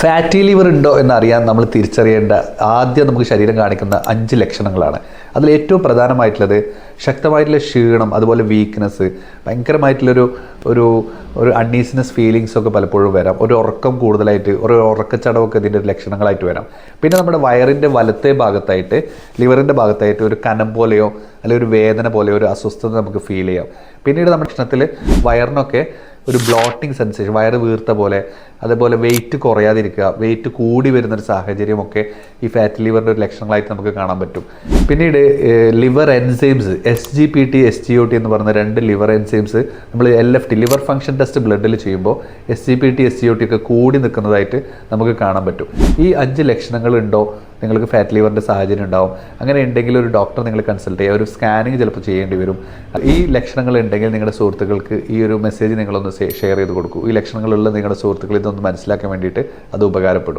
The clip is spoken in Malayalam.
ഫാറ്റി ലിവർ ഉണ്ടോ എന്നറിയാൻ നമ്മൾ തിരിച്ചറിയേണ്ട ആദ്യം നമുക്ക് ശരീരം കാണിക്കുന്ന അഞ്ച് ലക്ഷണങ്ങളാണ്. അതിൽ ഏറ്റവും പ്രധാനമായിട്ടുള്ളത് ശക്തമായിട്ടുള്ള ക്ഷീണം അതുപോലെ വീക്ക്നെസ് ഭയങ്കരമായിട്ടുള്ളൊരു ഒരു ഒരു അൺഈസിനെസ് ഫീലിങ്സ് ഒക്കെ പലപ്പോഴും വരാം. ഒരു ഉറക്കം കൂടുതലായിട്ട് ഒരു ഉറക്കച്ചടവൊക്കെ ഇതിന്റെ ലക്ഷണങ്ങളായിട്ട് വരാം. പിന്നെ നമ്മുടെ വയറിന്റെ വലത്തെ ഭാഗത്തായിട്ട് ലിവറിന്റെ ഭാഗത്തായിട്ട് ഒരു കനം പോലെയോ അല്ലെങ്കിൽ ഒരു വേദന പോലെയോ ഒരു അസ്വസ്ഥത നമുക്ക് ഫീൽ ചെയ്യാം. പിന്നീട് നമ്മുടെ ഭക്ഷണത്തിൽ വയറിനൊക്കെ ഒരു ബ്ലോട്ടിങ് സെൻസേഷൻ വയറ് വീർത്ത പോലെ അതേപോലെ വെയിറ്റ് കുറയാതിരിക്കുക വെയിറ്റ് കൂടി വരുന്നൊരു സാഹചര്യമൊക്കെ ഈ ഫാറ്റ് ലിവറിന്റെ ഒരു ലക്ഷണങ്ങളായിട്ട് നമുക്ക് കാണാൻ പറ്റും. പിന്നീട് liver enzymes S G P T S G O T എന്ന് പറയുന്ന രണ്ട് ലിവർ എൻസൈംസ് നമ്മൾ L F T liver function test ബ്ലഡിൽ ചെയ്യുമ്പോൾ S G P T S G O T ഒക്കെ കൂടി നിൽക്കുന്നതായിട്ട് നമുക്ക് കാണാൻ പറ്റും. ഈ അഞ്ച് ലക്ഷണങ്ങൾ ഉണ്ടോ നിങ്ങൾക്ക് ഫാറ്റ് ലിവറിന്റെ സാഹചര്യം ഉണ്ടാവും. അങ്ങനെ ഉണ്ടെങ്കിൽ ഒരു ഡോക്ടർ നിങ്ങൾ കൺസൾട്ട് ചെയ്യുക ഒരു സ്കാനിങ് ചിലപ്പോൾ ചെയ്യേണ്ടി വരും. ഈ ലക്ഷണങ്ങൾ ഉണ്ടെങ്കിൽ നിങ്ങളുടെ സുഹൃത്തുക്കൾക്ക് ഈ ഒരു മെസ്സേജ് നിങ്ങളൊന്ന് ഷെയർ ചെയ്ത് കൊടുക്കൂ. ഈ ലക്ഷണങ്ങളുള്ള നിങ്ങളുടെ സുഹൃത്തുക്കൾ ഇതൊന്ന് മനസ്സിലാക്കാൻ വേണ്ടിയിട്ട് അത് ഉപകാരപ്പെടും.